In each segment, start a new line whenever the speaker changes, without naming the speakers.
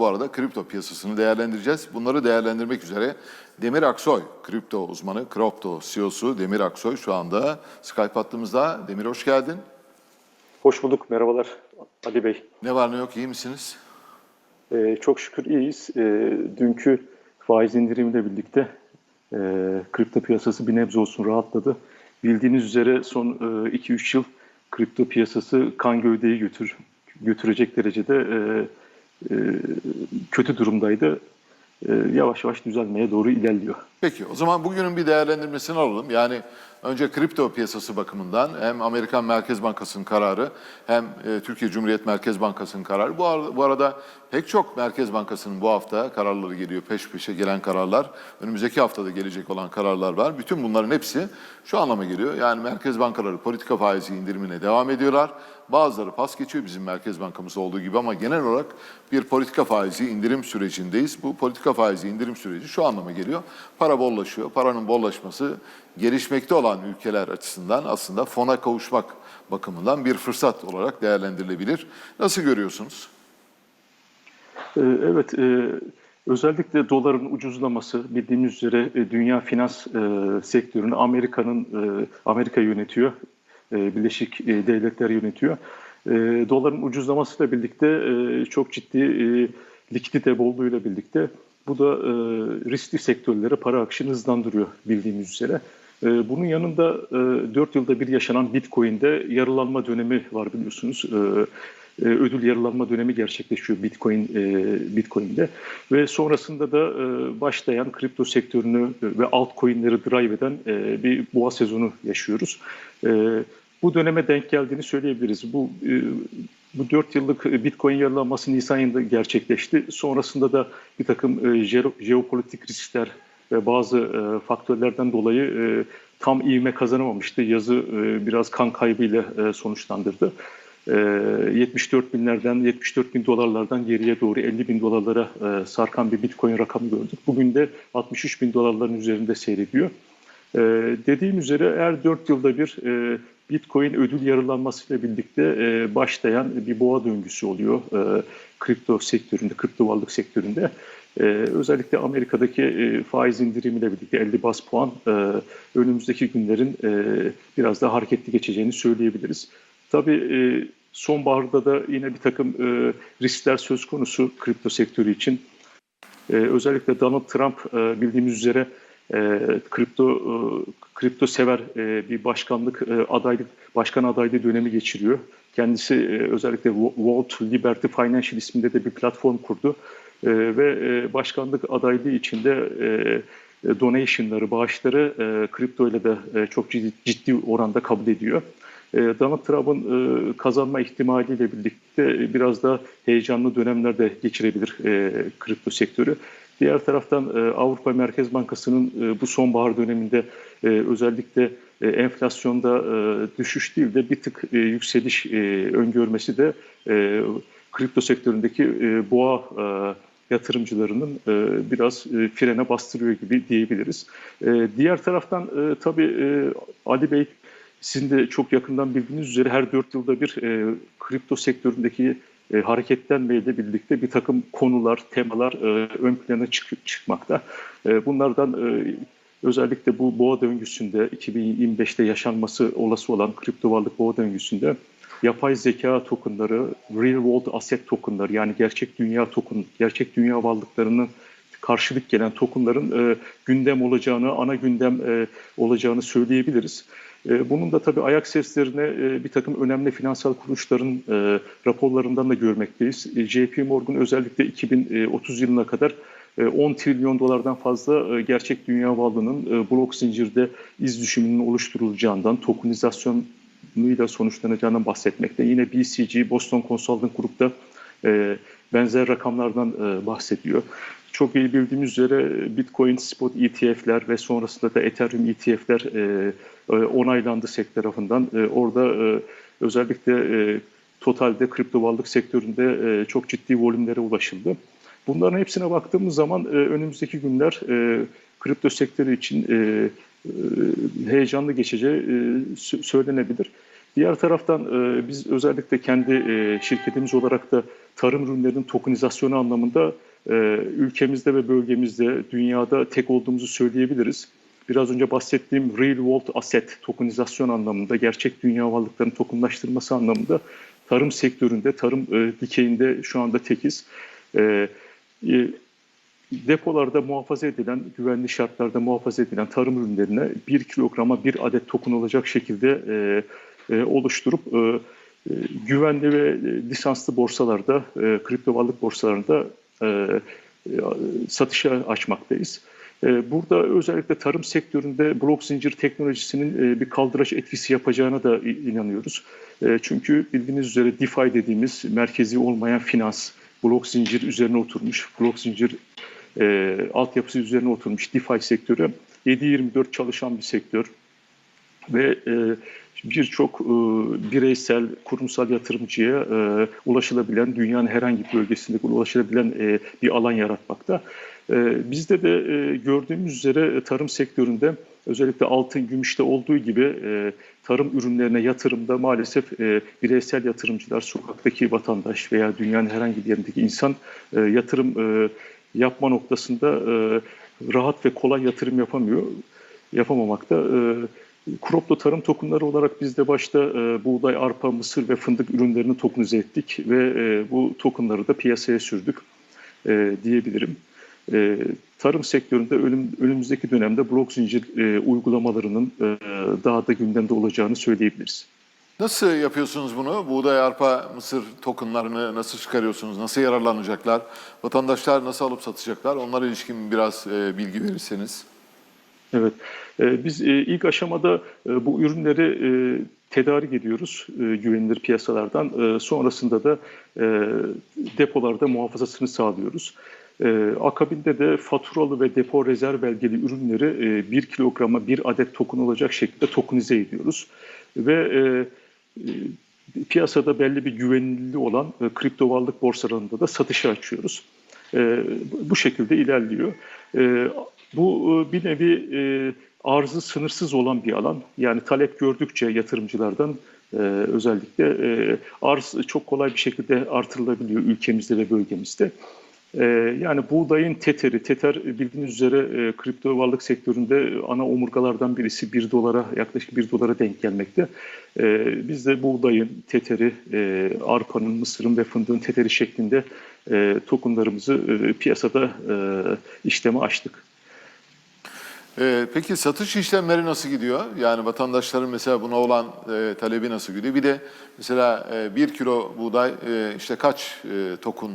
Bu arada kripto piyasasını değerlendireceğiz. Bunları değerlendirmek üzere Demir Aksoy, kripto uzmanı, Crypto CEO'su Demir Aksoy şu anda Skype hattımızda. Demir hoş geldin.
Hoş bulduk, merhabalar Ali Bey.
Ne var ne yok iyi misiniz?
Ee, çok şükür iyiyiz. Ee, dünkü faiz indirimiyle birlikte e, kripto piyasası bir nebze olsun rahatladı. Bildiğiniz üzere son e, 2-3 yıl kripto piyasası kan gövdeyi götür, götürecek derecede e, e, kötü durumdaydı. E, yavaş yavaş düzelmeye doğru ilerliyor.
Peki o zaman bugünün bir değerlendirmesini alalım. Yani önce kripto piyasası bakımından hem Amerikan Merkez Bankası'nın kararı hem e, Türkiye Cumhuriyet Merkez Bankası'nın kararı. Bu arada, bu arada pek çok Merkez Bankası'nın bu hafta kararları geliyor. Peş peşe gelen kararlar. Önümüzdeki haftada gelecek olan kararlar var. Bütün bunların hepsi şu anlama geliyor. Yani merkez bankaları politika faizi indirimine devam ediyorlar. Bazıları pas geçiyor bizim Merkez Bankamız olduğu gibi ama genel olarak bir politika faizi indirim sürecindeyiz. Bu politika faizi indirim süreci şu anlama geliyor. Para bollaşıyor. Paranın bollaşması gelişmekte olan ülkeler açısından aslında fona kavuşmak bakımından bir fırsat olarak değerlendirilebilir. Nasıl görüyorsunuz?
Ee, Evet, e, özellikle doların ucuzlaması bildiğimiz üzere e, dünya finans e, sektörünü Amerika'nın Amerika yönetiyor, e, Birleşik e, Devletler yönetiyor. E, Doların ucuzlamasıyla birlikte e, çok ciddi likidite bolluğuyla birlikte bu da riskli sektörlere para akışını hızlandırıyor bildiğimiz üzere. Bunun yanında e, 4 yılda bir yaşanan Bitcoin'de yarılanma dönemi var biliyorsunuz. Ödül yarılanma dönemi gerçekleşiyor Bitcoin Bitcoin'de ve sonrasında da başlayan kripto sektörünü ve altcoin'leri drive eden bir boğa sezonu yaşıyoruz. E, bu döneme denk geldiğini söyleyebiliriz. Bu e, bu 4 yıllık Bitcoin yarılanması Nisan ayında gerçekleşti. Sonrasında da bir takım e, jeo- jeopolitik riskler ve bazı e, faktörlerden dolayı e, tam ivme kazanamamıştı. Yazı e, biraz kan kaybıyla e, sonuçlandırdı. E, 74 binlerden 74 bin dolarlardan geriye doğru 50 bin dolarlara e, sarkan bir Bitcoin rakamı gördük. Bugün de 63 bin dolarların üzerinde seyrediyor. E, dediğim üzere her 4 yılda bir e, Bitcoin ödül yarılanmasıyla birlikte e, başlayan bir boğa döngüsü oluyor e, kripto sektöründe, kripto varlık sektöründe. E, özellikle Amerika'daki e, faiz indirimiyle birlikte 50 bas puan e, önümüzdeki günlerin e, biraz daha hareketli geçeceğini söyleyebiliriz. Tabii e, sonbaharda da yine bir takım e, riskler söz konusu kripto sektörü için. Ee, özellikle Donald Trump e, bildiğimiz üzere e, kripto e, kripto sever e, bir başkanlık e, adaylık başkan adaylığı dönemi geçiriyor. Kendisi e, özellikle Vault Liberty Financial isminde de bir platform kurdu E, ve e, başkanlık adaylığı içinde e, e, donation'ları, bağışları e, kripto ile de e, çok ciddi, ciddi oranda kabul ediyor. E, Donald Trump'ın e, kazanma ihtimaliyle birlikte e, biraz da heyecanlı dönemler de geçirebilir kripto sektörü. Diğer taraftan Avrupa Merkez Bankası'nın bu sonbahar döneminde özellikle enflasyonda düşüş değil de bir tık yükseliş öngörmesi de kripto sektöründeki boğa yatırımcılarının biraz frene bastırıyor gibi diyebiliriz. Diğer taraftan tabii Ali Bey sizin de çok yakından bildiğiniz üzere her dört yılda bir e, kripto sektöründeki e, hareketlenmeyle birlikte bir takım konular, temalar e, ön plana çık- çıkmakta. E, bunlardan e, özellikle bu boğa döngüsünde 2025'te yaşanması olası olan kripto varlık boğa döngüsünde yapay zeka tokenları, real world asset tokenları yani gerçek dünya token, gerçek dünya varlıklarının karşılık gelen tokenların e, gündem olacağını, ana gündem e, olacağını söyleyebiliriz. E, bunun da tabii ayak seslerine e, bir takım önemli finansal kuruluşların e, raporlarından da görmekteyiz. JP Morgan özellikle 2030 yılına kadar e, 10 trilyon dolardan fazla gerçek dünya varlığının blok zincirde iz düşümünün oluşturulacağından, tokenizasyonuyla sonuçlanacağından bahsetmekte. Yine BCG, Boston Consulting Group da e, benzer rakamlardan e, bahsediyor. Çok iyi bildiğimiz üzere Bitcoin spot ETF'ler ve sonrasında da Ethereum ETF'ler e, e, onaylandı SEC tarafından. E, orada e, özellikle e, totalde kripto varlık sektöründe e, çok ciddi volümlere ulaşıldı. Bunların hepsine baktığımız zaman e, önümüzdeki günler e, kripto sektörü için e, e, heyecanlı geçeceği e, sö- söylenebilir. Diğer taraftan e, biz özellikle kendi e, şirketimiz olarak da tarım ürünlerinin tokenizasyonu anlamında e, ülkemizde ve bölgemizde dünyada tek olduğumuzu söyleyebiliriz. Biraz önce bahsettiğim real world asset tokenizasyon anlamında, gerçek dünya varlıklarının tokenlaştırması anlamında tarım sektöründe, tarım e, dikeyinde şu anda tekiz. E, e, depolarda muhafaza edilen, güvenli şartlarda muhafaza edilen tarım ürünlerine 1 kilograma bir adet token olacak şekilde e, e, oluşturup e, e, güvenli ve lisanslı borsalarda, kripto varlık borsalarında satışa açmaktayız. Burada özellikle tarım sektöründe blok zincir teknolojisinin bir kaldıraç etkisi yapacağına da inanıyoruz. Çünkü bildiğiniz üzere DeFi dediğimiz merkezi olmayan finans, blok zincir üzerine oturmuş, blok zincir altyapısı üzerine oturmuş DeFi sektörü 7-24 çalışan bir sektör ve e, birçok e, bireysel, kurumsal yatırımcıya e, ulaşılabilen, dünyanın herhangi bir bölgesinde ulaşılabilen e, bir alan yaratmakta. E, bizde de e, gördüğümüz üzere e, tarım sektöründe özellikle altın, gümüşte olduğu gibi e, tarım ürünlerine yatırımda maalesef e, bireysel yatırımcılar, sokaktaki vatandaş veya dünyanın herhangi bir yerindeki insan e, yatırım e, yapma noktasında e, rahat ve kolay yatırım yapamıyor, yapamamakta. E, Kroplo tarım tokenları olarak biz de başta e, buğday, arpa, mısır ve fındık ürünlerini tokenize ettik ve e, bu tokenları da piyasaya sürdük e, diyebilirim. E, tarım sektöründe önüm, önümüzdeki dönemde blok zincir e, uygulamalarının e, daha da gündemde olacağını söyleyebiliriz.
Nasıl yapıyorsunuz bunu? Buğday, arpa, mısır tokenlarını nasıl çıkarıyorsunuz? Nasıl yararlanacaklar? Vatandaşlar nasıl alıp satacaklar? Onlara ilişkin biraz e, bilgi verirseniz.
Evet, e, biz e, ilk aşamada e, bu ürünleri e, tedarik ediyoruz güvenilir piyasalardan. Sonrasında da depolarda muhafazasını sağlıyoruz. Akabinde de faturalı ve depo rezerv belgeli ürünleri e, 1 kilograma bir adet token olacak şekilde tokenize ediyoruz. Ve piyasada belli bir güvenilirliği olan kripto varlık borsalarında da satışa açıyoruz. E, bu şekilde ilerliyor. E, bu e, bir nevi e, arzı sınırsız olan bir alan. Yani talep gördükçe yatırımcılardan e, özellikle arz çok kolay bir şekilde artırılabiliyor ülkemizde ve bölgemizde. E, yani buğdayın teteri, teter bildiğiniz üzere e, kripto varlık sektöründe ana omurgalardan birisi 1 dolara yaklaşık 1 dolara denk gelmekte. E, biz de buğdayın teteri, e, arpanın, mısırın ve fındığın teteri şeklinde e, tokenlarımızı e, piyasada e, işleme açtık.
E, peki satış işlemleri nasıl gidiyor? Yani vatandaşların mesela buna olan e, talebi nasıl gidiyor? Bir de mesela e, bir kilo buğday e, işte kaç e, token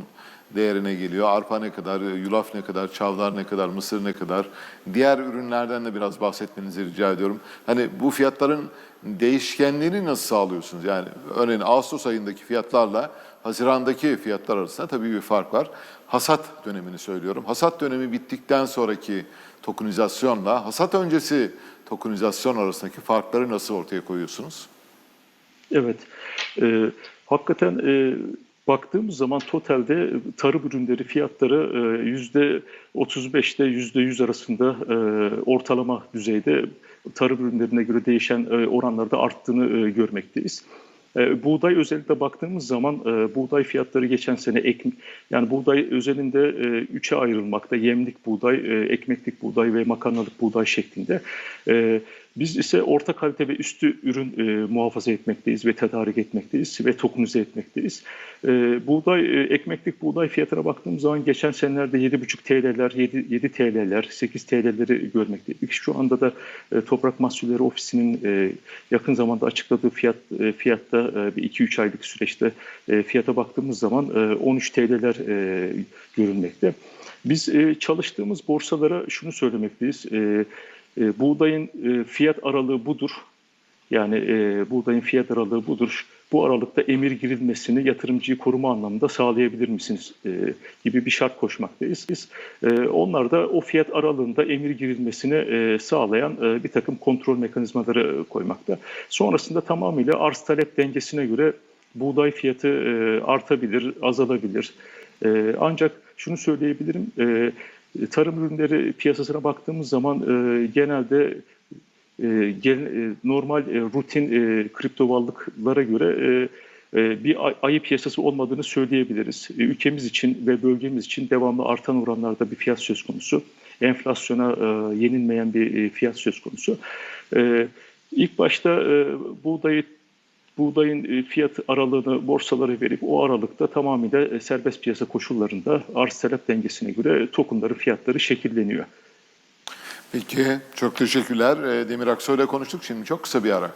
değerine geliyor? Arpa ne kadar, e, yulaf ne kadar, çavdar ne kadar, mısır ne kadar? Diğer ürünlerden de biraz bahsetmenizi rica ediyorum. Hani bu fiyatların değişkenliğini nasıl sağlıyorsunuz? Yani örneğin Ağustos ayındaki fiyatlarla Haziran'daki fiyatlar arasında tabii bir fark var. Hasat dönemini söylüyorum. Hasat dönemi bittikten sonraki tokenizasyonla hasat öncesi tokenizasyon arasındaki farkları nasıl ortaya koyuyorsunuz?
Evet, e, hakikaten e, baktığımız zaman totalde tarım ürünleri fiyatları e, yüzde 35'te yüzde 100 arasında e, ortalama düzeyde tarım ürünlerine göre değişen e, oranlarda arttığını e, görmekteyiz. E, buğday özellikle baktığımız zaman e, buğday fiyatları geçen sene ek, yani buğday özelinde e, üçe ayrılmakta. Yemlik buğday, e, ekmeklik buğday ve makarnalık buğday şeklinde. E, biz ise orta kalite ve üstü ürün e, muhafaza etmekteyiz ve tedarik etmekteyiz ve tokenize etmekteyiz. E, buğday, e, ekmeklik buğday fiyatına baktığımız zaman geçen senelerde 7,5 TL'ler, 7, 7 TL'ler, 8 TL'leri görmekteydik. Şu anda da e, Toprak Mahsulleri Ofisi'nin e, yakın zamanda açıkladığı fiyat e, fiyatta e, bir 2-3 aylık süreçte e, fiyata baktığımız zaman e, 13 TL'ler e, görünmekte. Biz e, çalıştığımız borsalara şunu söylemekteyiz. E, e, buğdayın e, fiyat aralığı budur. Yani e, buğdayın fiyat aralığı budur. Bu aralıkta emir girilmesini yatırımcıyı koruma anlamında sağlayabilir misiniz e, gibi bir şart koşmaktayız. Biz e, onlar da o fiyat aralığında emir girilmesini e, sağlayan e, bir takım kontrol mekanizmaları koymakta. Sonrasında tamamıyla arz talep dengesine göre buğday fiyatı e, artabilir, azalabilir. E, ancak şunu söyleyebilirim, e, tarım ürünleri piyasasına baktığımız zaman e, genelde e, gel- e, normal e, rutin e, kripto varlıklara göre e, e, bir ay- ayı piyasası olmadığını söyleyebiliriz. E, Ülkemiz için ve bölgemiz için devamlı artan oranlarda bir fiyat söz konusu. Enflasyona e, yenilmeyen bir e, fiyat söz konusu. E, İlk başta e, buğdayı buğdayın e, fiyat aralığını borsalara verip o aralıkta tamamıyla e, serbest piyasa koşullarında arz talep dengesine göre tokenların fiyatları şekilleniyor.
Peki çok teşekkürler. Demir Aksoy'la konuştuk. Şimdi çok kısa bir ara.